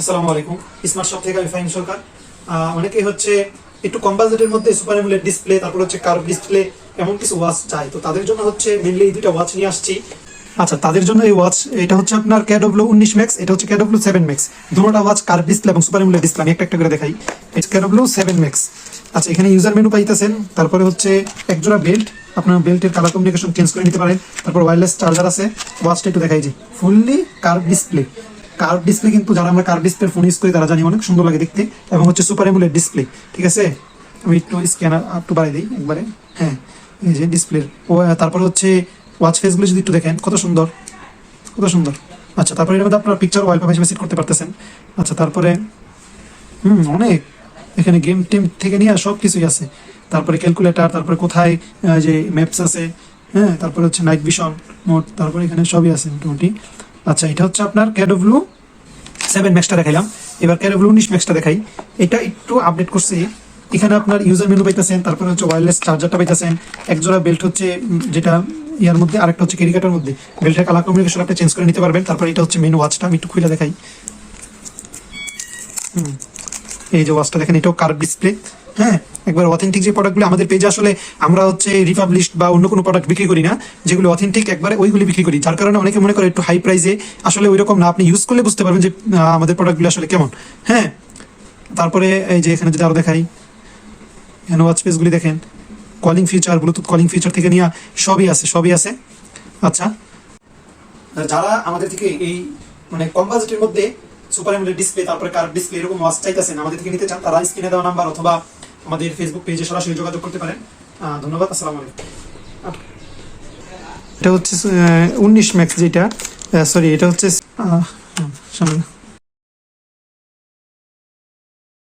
আসসালামু আলাইকুম। Smart shop থেকে আমি ফাহিম সরকার। অনেকেই হচ্ছে একটু কম বাজেটের মধ্যে সুপার এমুলেট ডিসপ্লে, তারপর হচ্ছে কার্ভ ডিসপ্লে, এমন কিছু ওয়াচ চাই। তো তাদের জন্য হচ্ছে মেনলি এই দুইটা ওয়াচ নিয়ে আসছি। আচ্ছা তাদের জন্য এই ওয়াচ এটা হচ্ছে আপনার ক্যাডব্লিউ উনিশ ম্যাক্স এটা হচ্ছে ক্যাডব্লিউ সেভেন ম্যাক্স দুটোটা ওয়াচ কার্ভ ডিসপ্লে এবং সুপার এমুলেট ডিসপ্লে, আমি একটা একটা করে দেখাই। এটা ক্যাডব্লিউ সেভেন ম্যাক্স আচ্ছা এখানে ইউজার মেনু পাইতেছেন, তারপরে হচ্ছে একজোড়া বেল্ট আপনার বেল্টের কালার কমিউনিকেশন চেঞ্জ করে নিতে পারেন। তারপর ওয়্যারলেস চার্জার আছে ওয়াচটা একটু দেখাই যে fully curve display. Curve display কিন্তু যারা আমরা কার্ভ ডিসপ্লে ফোন ইউজ করি, তারা জানি অনেক সুন্দর লাগে দেখতে। এবং হচ্ছে সুপার এমুলেট ডিসপ্লে ঠিক আছে? আমি একটু স্ক্যানার একটু বাড়াই দিই একবারে। হ্যাঁ এই যে ডিসপ্লে ও তারপর হচ্ছে ওয়াচ ফেসগুলো যদি একটু দেখেন, কত সুন্দর কত সুন্দর। আচ্ছা তারপরে এর মধ্যে আপনার পিকচার ওয়ালপেপার হিসেবে সেট করতে পারতেছেন। আচ্ছা তারপরে, হুম, অনেক। এখানে গেম টেম থেকে নিয়ে সব কিছুই আছে। তারপরে ক্যালকুলেটার তারপরে কোথায় যে ম্যাপস আছে হ্যাঁ তারপরে হচ্ছে নাইট ভিশন মোড তারপরে এখানে সবই আছে মোটামুটি। আচ্ছা এটা হচ্ছে আপনার ক্যাডব্লু সেভেন ম্যাক্সটা দেখাইলাম। এবার ক্যাডব্লু উনিশ ম্যাক্সটা দেখাই। এটা একটু আপডেট করছে। এখানে আপনার ইউজার মেনু পাইতেছেন, তারপরে হচ্ছে ওয়্যারলেস চার্জারটা পাইতেছেন। একজোড়া বেল্ট হচ্ছে যেটা ইয়ার মধ্যে, আরেকটা হচ্ছে ক্যারিকাটার মধ্যে। বেল্টের কালার কমিউনিকেশন আপনি চেঞ্জ করে নিতে পারবেন। তারপরে এটা হচ্ছে মেনু ওয়াচটা আমি একটু খুলে দেখাই। হুম, এই যে ওয়াচটা দেখেন, এটাও কার্ভ ডিসপ্লে হ্যাঁ একবার অথেন্টিক যে প্রোডাক্টগুলো আমাদের পেজে আসলে আমরা হচ্ছে রিপাবলিশড বা অন্য কোনো প্রোডাক্ট বিক্রি করি না, যেগুলো অথেন্টিক একবারে ওইগুলি বিক্রি করি। যার কারণে অনেকে মনে করে একটু হাই প্রাইসে আসলে ওই রকম না। আপনি ইউজ করলে বুঝতে পারবেন যে আমাদের প্রোডাক্টগুলো আসলে কেমন। হ্যাঁ তারপরে এই যে এখানে যদি আরও দেখাই এখানে ওয়াচ পেজগুলি দেখেন। Calling feature Bluetooth calling feature থেকে নিয়ে সবই আছে সবই আছে। আচ্ছা যারা আমাদের থেকে এই মানে কম মধ্যে সুপার এমুলেট ডিসপ্লে তারপরে কার ডিসপ্লে এরকম ওয়াচ চাইতেছেন, আমাদের থেকে নিতে চান, তারা স্ক্রিনে দেওয়া নাম্বার অথবা আমাদের ফেসবুক পেজে সরাসরি যোগাযোগ করতে পারেন। ধন্যবাদ, আসসালামু আলাইকুম। এটা হচ্ছে উনিশ ম্যাক্স যেটা সরি এটা হচ্ছে সামনে।